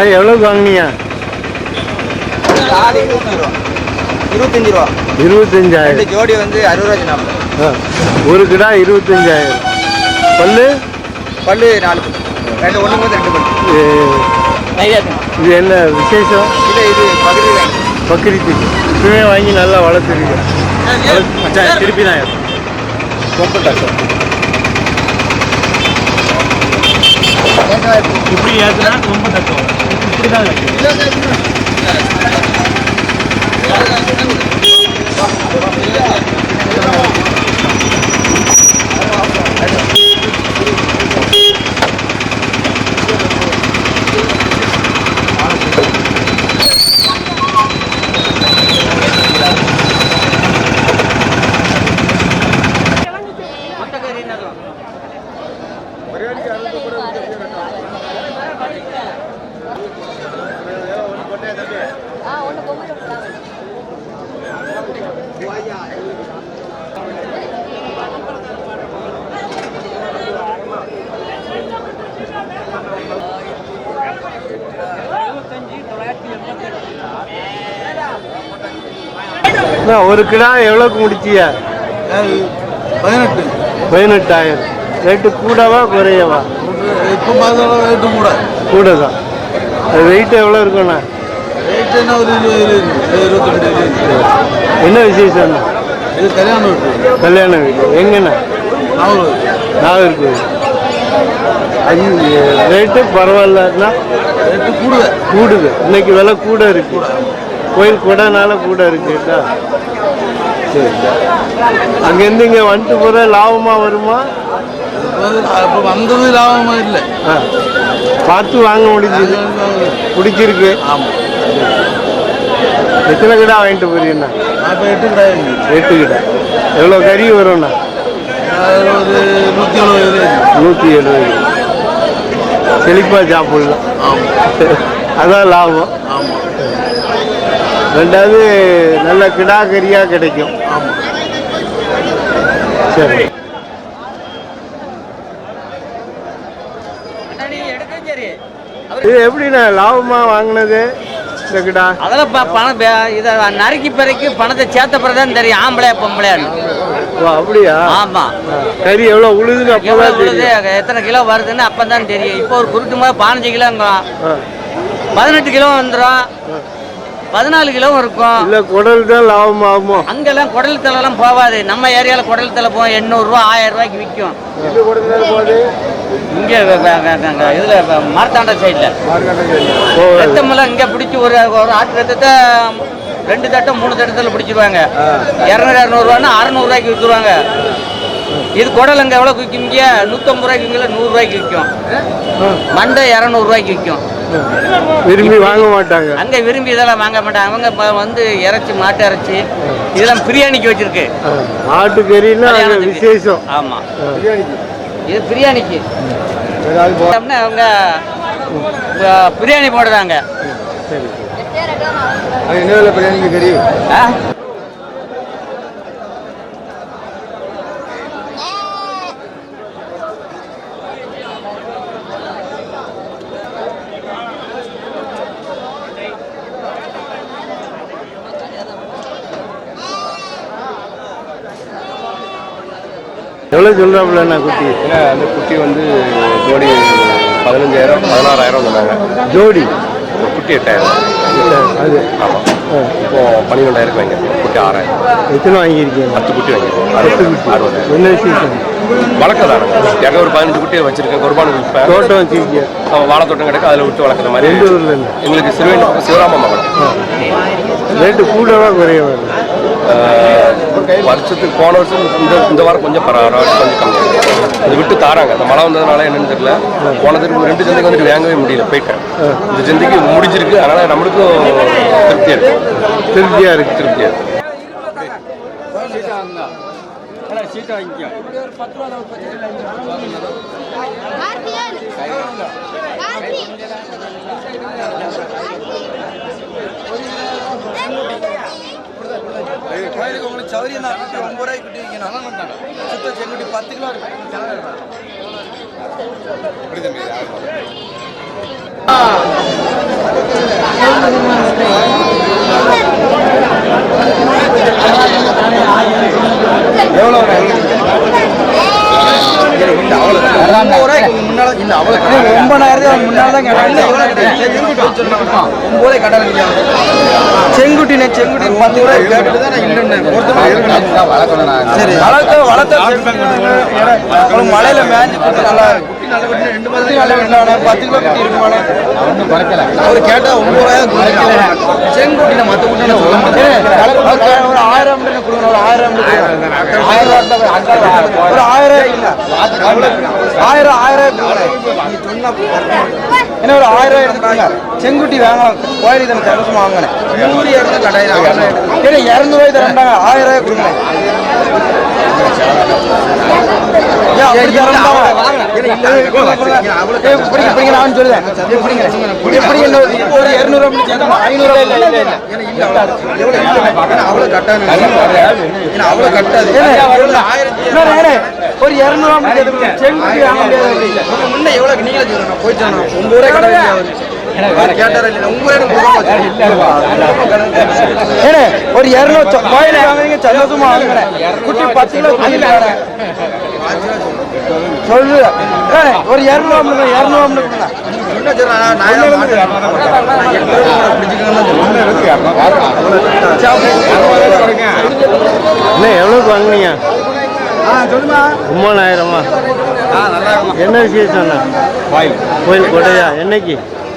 அது எவ்வளோக்கு ரூபா. இருபத்தஞ்சு ரூபா. இருபத்தஞ்சாயிரம். ஜோடி வந்து அறுபது ரூபா. ஒரு கிடா இருபத்தஞ்சாயிரம். பல்லு? பல்லு நாலு ரெண்டு ஒன்று போது ரெண்டு பல்லு. இது என்ன விசேஷம்? இது இது வேணும் பக்ரீத்து இப்பவே வாங்கி நல்லா வளர்த்துருக்கேன் திருப்பி தான் கொம்பட்டா சார் இப்படி ஏற்றுனா ரொம்ப தத்துவம். இப்படி தான் அண்ணா, ஒரு கிடா எவ்வளோக்கு முடிச்சியா? பதினெட்டு. பதினெட்டாயிரம். ரேட்டு கூடவா குறையவா? இப்போ ரேட்டு கூட. கூட தான் வெயிட் எவ்வளோ இருக்குண்ணா ரேட்டு என்ன ஒரு இருபது இருபது இருபத்தெட்டு இருபது என்ன விசேஷம்ண்ணா? இது கல்யாணம் வீட்டு கல்யாண வீடு. எங்கண்ணா? நாகர்கோவில். அது ரேட்டு பரவாயில்லன்னா ரேட்டு கூடுத கூடுது இன்னைக்கு விலை கூட இருக்கு. கோயில் கூடனால கூட இருக்குதா சரி. அங்கேருந்து இங்கே வந்துட்டு போகிற லாபமாக வருமா? இப்போ வந்தது லாபமா இல்லை. ஆ. பார்த்து வாங்க முடிஞ்சுது. பிடிச்சிருக்கு. ஆமாம் எத்தனை கிடா வாங்கிட்டு போறீங்கண்ணா? இப்போ எட்டு கிடையாது எட்டு கிடா. எவ்வளோ கறி வரும்ண்ணா? ஒரு நூற்றி எழுபது நூற்றி எழுபது. செழிப்பாக சாப்பிடலாம். ஆமாம் அதான் லாபம். ஆமாம் ரெண்டாவது நல்ல கிடா கறியாக கிடைக்கும். ஆமாம் சரி. இது எப்படிண்ணா லாபமாக வாங்கினது இந்த கிடா? அதெல்லாம் பணம் இதை நறுக்கி பிறகு பணத்தை சேர்த்த பிறகு தான் தெரியும். ஆம்பளையா பொம்பளையான்னு. ஓ அப்படியா? ஆமா. ஆ, கறி எவ்வளோ உழுதுன்னு அப்போ எவ்வளவு தான் விழுது தெரியும் எத்தனை கிலோ வருதுன்னு அப்போ தான் தெரியும். இப்போ ஒரு குருட்டு மாதிரி பதினஞ்சு கிலோங்க ஆ, பதினெட்டு கிலோ வந்துடும் பதினாலு கிலோ இருக்கும். இல்லை குடல் தான் லாபமாகுமோ அங்கெல்லாம் குடல் தலைலாம் போகாது. நம்ம ஏரியாவில் குடல் தலை போகும். எண்ணூறுரூவா ஆயிரம் ரூபாய்க்கு விற்கும் இங்கே இதில் மார்த்தாண்ட சைடில் ரத்தமெல்லாம் இங்கே பிடிச்சி ஒரு ஒரு ஆட்டு ரத்தத்தை ரெண்டு தட்டம் மூணு தட்டத்தில் பிடிச்சிருவாங்க. இரநூறு இரநூறுவான்னா அறநூறுவாய்க்கு விற்றுருவாங்க இது குடல் அங்கே எவ்வளோ விற்கும் இங்கே நூற்றம்பது ரூபாய்க்கு விற்கல நூறுரூவாய்க்கு விற்கும் மண்டை இரநூறுவாய்க்கு விற்கும் விரும்பி வாங்க மாட்டாங்க. அங்கே விரும்பி இதெல்லாம் வாங்க மாட்டாங்க. அவங்க இப்போ வந்து இறைச்சி மாட்டு இறைச்சி இதெல்லாம் பிரியாணிக்கு வச்சிருக்கு. அது கல்யாணத்துக்கு. விசேஷம். ஆமாம் இது பிரியாணிக்கு. அவங்க பிரியாணி போடுறாங்க. சரி என்ன பிரியாணிக்கு கறி? எவ்வளோ சொல்கிறாப்புலண்ணா குட்டி? ஏன்னா அந்த குட்டி வந்து ஜோடி பதினஞ்சாயிரம் பதினாறாயிரம் சொன்னாங்க. ஜோடி? குட்டி எட்டாயிரம். அது? ஆமாம் இப்போ பன்னிரெண்டாயிரம் வாங்கியிருக்கோம் குட்டி ஆறாயிரம். எத்தனை வாங்கியிருக்கீங்க? பத்து குட்டி வாங்கியிருக்கோம். பத்து குட்டி. அறுபதாயிரம் என்ன வளர்க்கதானுங்க எங்கே ஒரு பதினஞ்சு குட்டியை வச்சிருக்கேன். குர்பானுக்கு விற்பேன் தோட்டம் வச்சிருக்கீங்க. அவன் வாழைத்தோட்டம் கிடக்கு. அதில் விட்டு வளர்க்குற மாதிரி எங்களுக்கு சிறுவேணி சிவராம மகன் ரேட்டு கூடவா குறைய வருஷத்துக்கு போன வருஷம் இந்த இந்த வாரம் கொஞ்சம் பரவாயில்ல கொஞ்சம் கம்மியாக அது விட்டு தாராங்க. அந்த மழை வந்ததுனால என்னன்னு தெரியல. போனதுக்கு ரெண்டு சந்தைக்கு வந்துட்டு வாங்கவே முடியல. போயிட்டேன். இந்த சந்தைக்கு முடிஞ்சிருக்கு. அதனால நம்மளுக்கும் திருப்தியாக இருக்கு. திருப்தியாக இருக்கு திருப்தியாக இருக்கு. கோயிலுக்கு உங்களுக்கு சௌரியம் தான். ஒன்பது ரூபாய்க்கு குட்டி வைக்கணும் சுத்த செங்குட்டி பத்து கிலோ எவ்வளோ ரூபாய்க்கு முன்னால இல்ல ஒன்பதாயிரத்தி முன்னால தான் ஒன்பதே கடை செங்குட்டினே செங்குட்டி. பத்து ரூபாய் கேட்டுட்டு தான் இல்லைன்னு சரி வளர்த்த வளர்த்த மலையில மேய்ஞ்சி போட்டு நல்லா ரெண்டு மாதம் நல்ல வெட்டான பத்து கிலோ குட்டி இருக்குமானே? அவர் கேட்டா ஒன்பதாயிரம் செங்குட்டின மற்ற குட்டி நான் சொல்ல மாட்டேன். ஒரு ஆயிரம் ஆயிரம் ஒரு ஆயிரம் இல்ல. ஆயிரம் ஆயிரம் என்ன ஒரு ஆயிரம் எடுத்துக்கோங்க. செங்குட்டி வாங்கலாம். கோயிலுக்கு தானே சந்தோஷமா வாங்கினேன். நூறு இரநூறு கடையில் ஏன்னா இரநூறுவாய் தரண்டாங்க ஆயிரம் ரூபாய் கொடுங்க ஒரு இருநூறு ரூபாய் மட்டும் சேர்த்துக்கோ. ஐநூறு ரூபாய் இல்ல, இல்ல, இல்ல. ஏன்னா இல்ல, அவ்வளவு- எவ்வளவு இல்ல, ஏன்னா அவ்வளவு கட்டாது. ஏன்னா அவ்வளவு கட்டாது. ஏன்னா, எவ்வளவு ஆயிரத்தி இன்னொரு ஏன்னா, ஒரு இருநூறு ரூபாய் மட்டும் சேர்த்துக்கோ. செங்குட்டி வாங்க முடியாது. முன்ன எவ்வளவு நீங்களே சொல்லுங்க போயிட்டு. ஒன்பது ரூபாய் கடை ஒரு இரநூறு கோயில் வாங்குறீங்க சந்தோஷமா வாங்குறேன். குட்டி பத்து கிலோ தரேன். சொல்லு. ஒரு இரநூறுவா கொடுங்க என்ன எவ்வளோக்கு வாங்குனீங்க? ஒன்பதாயிரமா என்ன விசேஷம்ண்ணா கோயில். கோயில் கொடையா என்னைக்கு?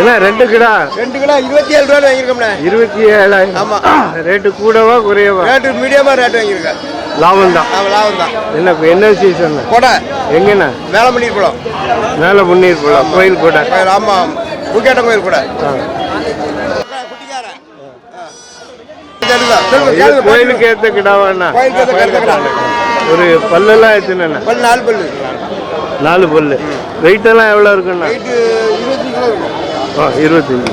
என்ன ரெண்டு கிடா? ரெண்டு கிலோ இருபத்தி ஏழு ரூபாய் வாங்கியிருக்கோம்ண்ணே. இருபத்தி ஏழாயிரம் ஆமா. ரேட்டு கூடவா குறையவா? ரேட்டு மீடியமா ரேட் வாங்கியிருக்கேன். லாபம் தான் லாபம் தான் என்ன என்ன விசேஷம் கொடை. எங்கண்ணா? மேலே பண்ணிட்டு போலாம் மேலே முன்னீர் போலாம் கோயில் கொடை. ஆமா புக்கேட்ட கோயில் கூட ஆ. கேளுங்க கோயிலுக்கு ஏற்ற கிடாவாண்ணா. ஒரு பல்லெல்லாம் எத்தனைண்ணா? பல்லு நாலு பல்லு. நாலு பல்லு. வெயிட் எல்லாம் எவ்வளோ இருக்குண்ணா? நைட்டு இருபத்தி கிலோ இருக்கும். ஆ இருபத்தஞ்சு.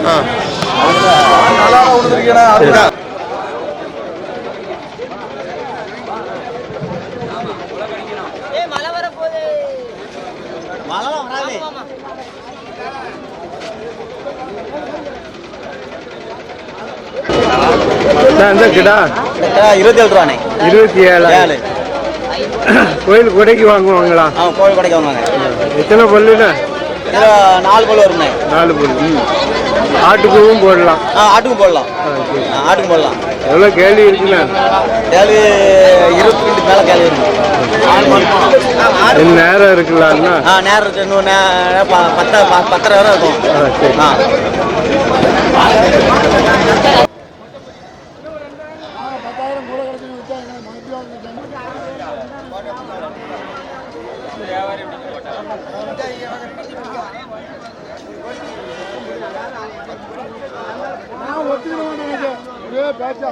இந்த கிடா. இருபத்தி ஏழு ரூபாண்ணே. இருபத்தி ஏழாயிரம் கோயில் கொடைக்கு வாங்குவாங்களா? ஆ கோழி கடைக்கு எத்தனை பல்லுண்ணா? நாலு கோழி வரும்ண்ணே. நாலு பல்லு. ஆட்டுக்கும் போடலாம். ஆ ஆட்டுக்கும் போடலாம். ஆட்டுக்கும் போடலாம். எவ்வளோ கேள்வி இருக்குண்ணா? கேள்வி இருபத்தி ரெண்டு மேலே கேள்வி இருக்கு. நேரம் இருக்கலாம்னா ஆ நேரம் இருக்கு. இன்னும் நே- ப- பத்த ப- பத்தரை வரை இருக்கும். ஆ.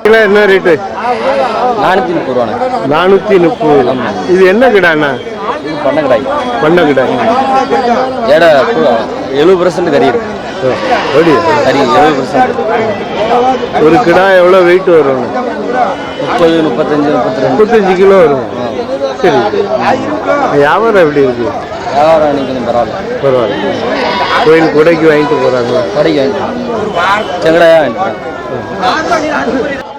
கிலோ என்ன ரேட்டு? நானூற்றி முப்பது ரூபாண்ணே. நானூற்றி முப்பது. இது என்ன கிடாண்ணா பண்ண கடாய் பண்ண கிடா. ஏடா எழுபது பர்சன்ட் கறி இருக்கு. கறி எழுபது பர்சன்ட் ஒரு கிடா எவ்வளோ வெயிட் வரும்? முப்பது முப்பத்தஞ்சு முப்பத்தி ரெண்டு முப்பத்தஞ்சு கிலோ வரும். சரி. வியாபாரம் எப்படி இருக்கு? வியாபாரம் இன்னைக்கு பரவாயில்ல. பரவாயில்ல. கோயில் கொடைக்கு வாங்கிட்டு போகிறாங்களா கடைக்கு வாங்கிட்டு செங்கடாயா வாங்கிட்டு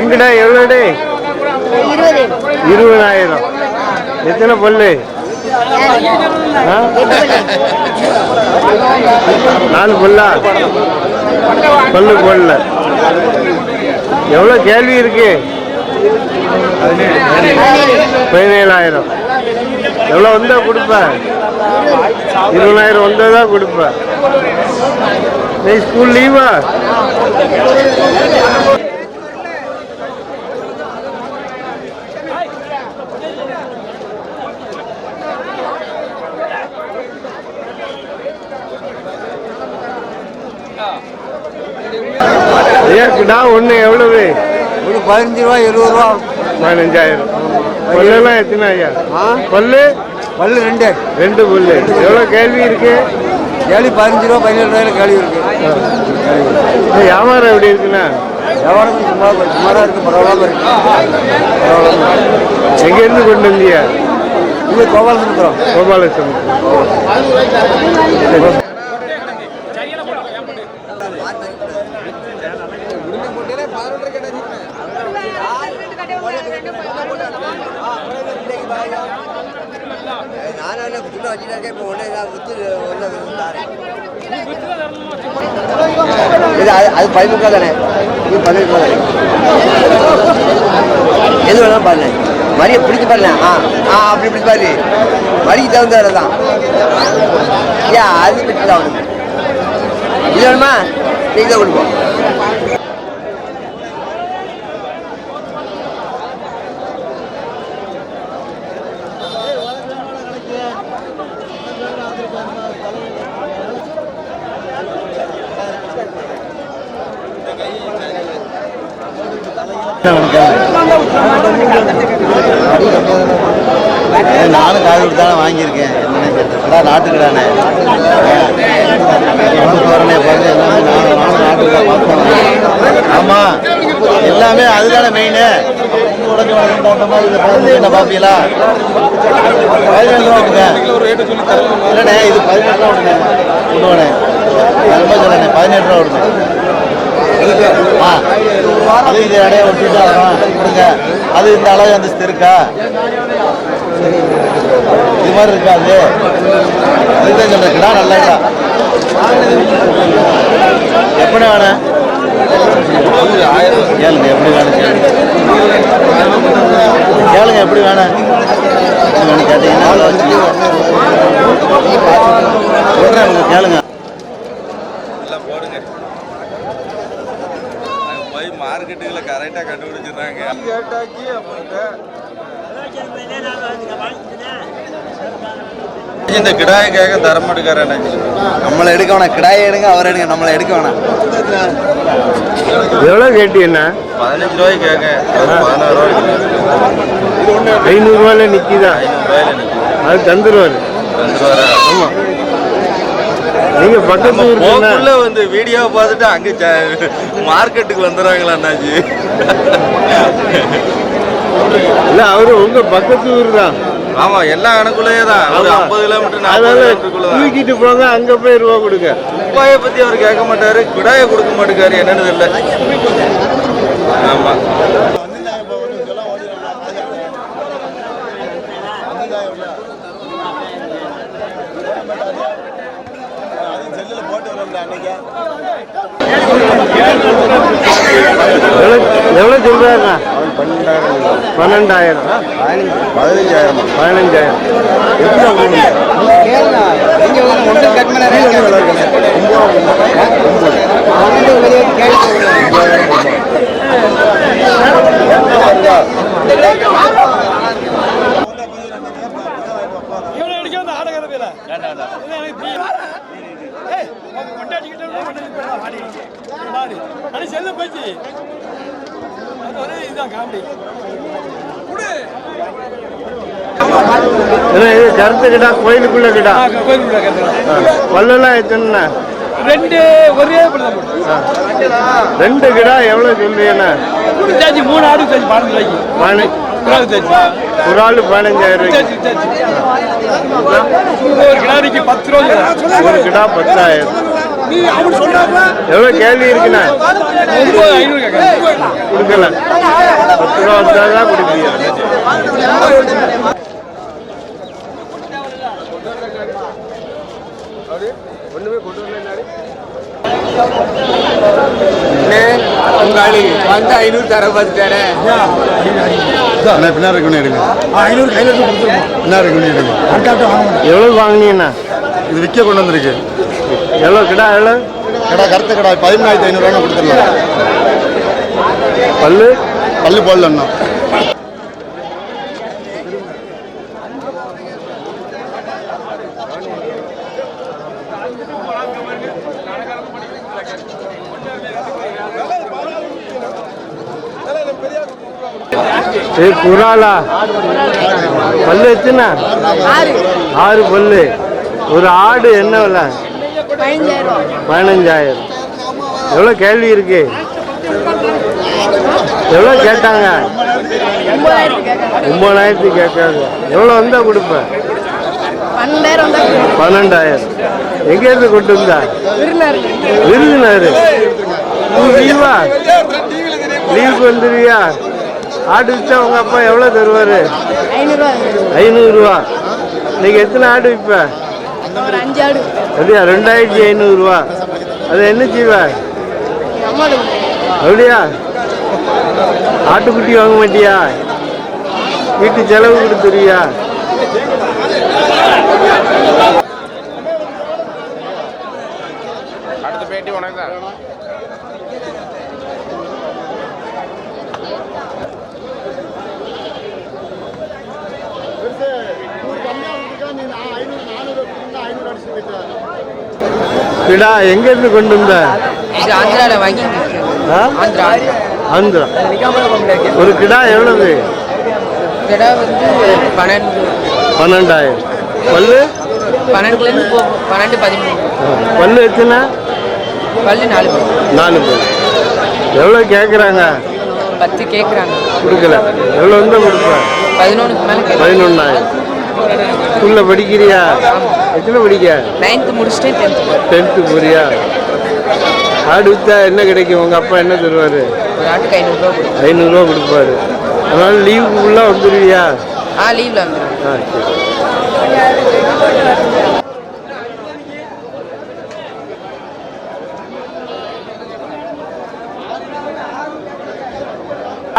எங்கடா எவ்வளோடே? இருபதாயிரம். எத்தனை பொல்லு? நாலு பொல்லா? பொல்லு பொல்ல எவ்வளோ கேள்வி இருக்கு? பதினேழாயிரம். எவ்வளோ வந்தா கொடுப்பேன் இருபதாயிரம் வந்தா தான் கொடுப்பேன் நீ ஸ்கூல் லீவா கிடா ஒன்று எவ்வளவு? ஒரு பதினஞ்சு ரூபா இருபது ரூபா. பதினஞ்சாயிரம். பல்லெல்லாம் எத்தனை ஐயா? பல்லு பல்லு ரெண்டு. ரெண்டு பல்லு. எவ்வளோ கேள்வி இருக்கு? கேள்வி பதினஞ்சு ரூபா பதினேழு ரூபாயில கேள்வி இருக்கு. வியாபாரம் எப்படி இருக்குண்ணா? வியாபாரம் சும்மா சுமாராக இருக்கு. பரவாயில்லாம இருக்கு. எங்கேருந்து கொண்டு வந்தியா இது கோபாலம் இருக்கிறோம் கோபாலசுரம் அது அது பதினெட்டு தானே? இது தானே? எது வேணாலும் பாருங்க. மரியை பிடிச்சி பாருங்க. ஆ ஆ அப்படி இப்படி பாரு. மரிக்கு தகுந்த வேலை தான். ஏன் அது பிடிச்சி தான் இது வேணுமா? நீங்கள் தான் கொடுப்போம் நானும் காது கொடுத்து தானே வாங்கியிருக்கேன் அதான் நாட்டுக்கடானே. வரனே பாருங்க எல்லாமே நானும் நானும் நாட்டுக்கடா பார்த்தேன் ஆமாம் எல்லாமே அதுதானே மெயின் உடஞ்சு அந்த மாதிரி இதை பார்த்து என்ன பார்ப்பீங்களா? பதினேழு ரூபா கொடுங்க. இல்லைண்ணே இது பதினெட்டு ரூபா கொடுங்க கொடுவண்ணே ரொம்ப சொல்லண்ணே பதினெட்டு ரூபா கொடுங்க. ஆ அது இது இடையே ஒட்டிட்டு கொடுங்க. அது இந்த அளவு அந்த இருக்கா இது மாதிரி இருக்கா அது அதுதான் சொல்றேன் கிடா நல்ல எப்படி வேணும் கேளுங்க எப்படி வேணும் கேளுங்க. கேளுங்க எப்படி வேணும் எப்படி வேணும் கேட்டீங்கன்னா சொல்றேன் உங்க கேளுங்க. போய் மார்க்கெட்டுகளை கரெக்டாக கண்டுபிடிச்சிடுறாங்க. இந்த கிடாயை கேட்க தரமாட்டுக்காரண்ணே நம்மளை எடுக்க வேணாம். கிடாயை எடுங்க அவர் எடுங்க. நம்மளை எடுக்க வேணாம். எவ்வளோ கேட்டீங்கண்ணா பதினஞ்சு ரூபாய்க்கு கேட்க. பதினாறு ரூபாய்க்கு ஐநூறுரூவால நிற்கிதா ஐநூறு ரூபாயில நிற்கும் அது தந்துருவாரு. ரூபா ஆமாம் நீங்கள் பக்கத்து ஊருக்குண்ணா போக்குள்ள வந்து வீடியோவை பார்த்துட்டு அங்கே மார்க்கெட்டுக்கு வந்துடுறாங்களா அண்ணாச்சி இல்லை அவரு உங்கள் பக்கத்து ஊர் தான் ஆமா எல்லாம் எனக்குள்ளேயே தான் ஒரு. ஐம்பது கிலோமீட்டர் அதனால தூக்கிட்டு போங்க அங்கே போய் ரூபா கொடுங்க. குப்பாயை பத்தி அவர் கேட்க மாட்டாரு. கிடாயை கொடுக்க மாட்டேங்காரு என்னன்னு தெரியல. ஆமா. எவ்வளோ சொல்கிறாருண்ணா பன்னெண்டாயிரம். பதினஞ்சாயிரம். பதினஞ்சாயிரம். இது கருத்து கிடா கோயிலுக்குள்ள கிடா. பல்லெல்லாம் எத்தனைண்ணா ரெண்டு ஒரே ரெண்டு கிடா எவ்வளோ சொல்றீங்கண்ணா மூணு ஆடு வித்தாச்சு பன்னெண்டு ரூபாய்க்கு பதின கிலோ வித்தாச்சு ஒரு ஆள் பதினஞ்சாயிரம் வித்தாச்சு ஒரு கிடாரிக்கு பத்து ரூபா ஒரு கிடா பத்தாயிரம். எவ்வளோ கேள்வி இருக்குண்ணா? கொடுக்கல. பத்து ரூபா வந்தால் தான் கொடுப்பீங்க. ஒன்றுமே கொண்டு உங்காளி வந்து ஐநூறு தர பார்த்துட்டாரே பின்னாடி வாங்கினீங்கண்ணா? இது விற்க கொண்டு வந்திருக்கு. எவ்வளோ கிடா எவ்வளோ? கடை கருத்து கடை பதிமூணாயிரத்தி ஐநூறுரூவா கொடுத்துடலாம் பல்லு? பல்லு போடல அண்ணா. ஏய் குராலா. பல்லு எத்தனை? ஆறு பல்லு. ஒரு ஆடு என்ன விலை? பதினஞ்சாயிரம். எவ்வளோ கேள்வி இருக்கு? எவ்வளோ கேட்டாங்க? ஒன்பதாயிரத்துக்கு கேட்காங்க எவ்வளோ வந்தால் கொடுப்பேன் பன்னெண்டாயிரம். எங்கேருந்து கொண்டு வந்தா? விருதுநகர். லீவா லீவுக்கு வந்துருவியா? ஆடு விற்றா உங்க அப்பா எவ்வளோ தருவார்? ஐநூறுரூவா நீங்கள் இன்னைக்கு எத்தனை ஆடு விற்பேன் ஒரு அஞ்சு ஆடு அப்படியா ரெண்டாயிரத்தி ஐநூறுரூவா அது என்ன செய்வ அப்படியா? ஆட்டுக்குட்டி வாங்க மாட்டியா? வீட்டு செலவு கொடுத்துருவியா? கிடா எங்கேருந்து கொண்டு வந்த? இது ஆந்திராவில் வாங்கி? ஆந்திரா. ஆந்திரா. ஒரு கிடா எவ்வளவு? கிடா வந்து பன்னெண்டு. பன்னெண்டாயிரம். பல்லு? பன்னெண்டுலேருந்து பன்னெண்டு பதிமூணு. பல்லு எத்தனை? பல்லு நாலு நாலு பல்லு எவ்வளோ கேட்குறாங்க பத்து கேட்குறாங்க கொடுக்கல. எவ்வளோ வந்தால் கொடுப்பேன் பதினொன்றுக்கு மேலே பதினொன்றாயிரம் ஸ்கூலில் படிக்கிறியா? எத்தனை படிக்க? நைன்த்து முடிச்சுட்டு டென்த்து டென்த்து போறியா? ஆடு விற்றா என்ன கிடைக்கும்? உங்கள் அப்பா என்ன தருவார் ஒரு ஆட்டுக்கு ஐநூறுரூவா ஐநூறுரூவா கொடுப்பாரு. அதனால லீவுக்கு ஃபுல்லாக வந்துடுவியா ஆ லீவில் வந்துடும் ஆ சரி.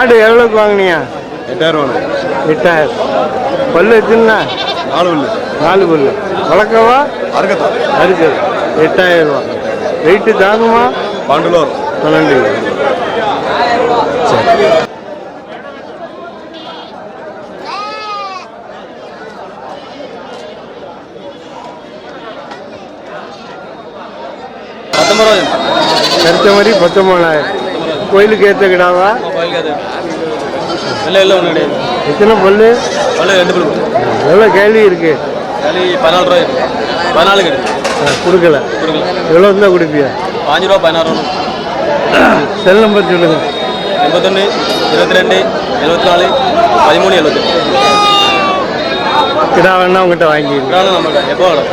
ஆடு எவ்வளோக்கு வாங்கினியா? எட்டாயிரம் எட்டாயிரம். பல்லு எத்தனை? நாலு பல்லு நாலு பல்லு வளர்க்கவா அறுக்கத்தா இருக்குது எட்டாயிரம் ரூபா வெயிட்டு தாங்குமா பன்னெண்டு கிலோ வரும் பன்னெண்டு சரி பத்தொன்பது ரூபா கருத்த மாதிரி பத்தொம்பதாயிரம் கோயிலுக்கு ஏற்ற கிடாவா இல்லை இல்லை ஒன்றும் கிடையாது எத்தனை பல்லு பல்லு ரெண்டு பல்லு எவ்வளோ கேள்வி இருக்கு? வேலி பதினாலு ரூபாய் இருக்கு. பதினாலு கிடையாது ஆ, கொடுக்கல. எவ்வளோ இருந்தால் கொடுப்பியா? பாஞ்சு ரூபா பதினாறு ரூபா. செல் நம்பர் சொல்லுங்க. எண்பத்தொன்று இருபத்தி ரெண்டு எழுபத்தி நாலு பதிமூணு எழுபத்தெட்டு கிடா வேணா உங்ககிட்ட வாங்கிடுங்க. நம்மளுக்கு எப்போ வேணும்?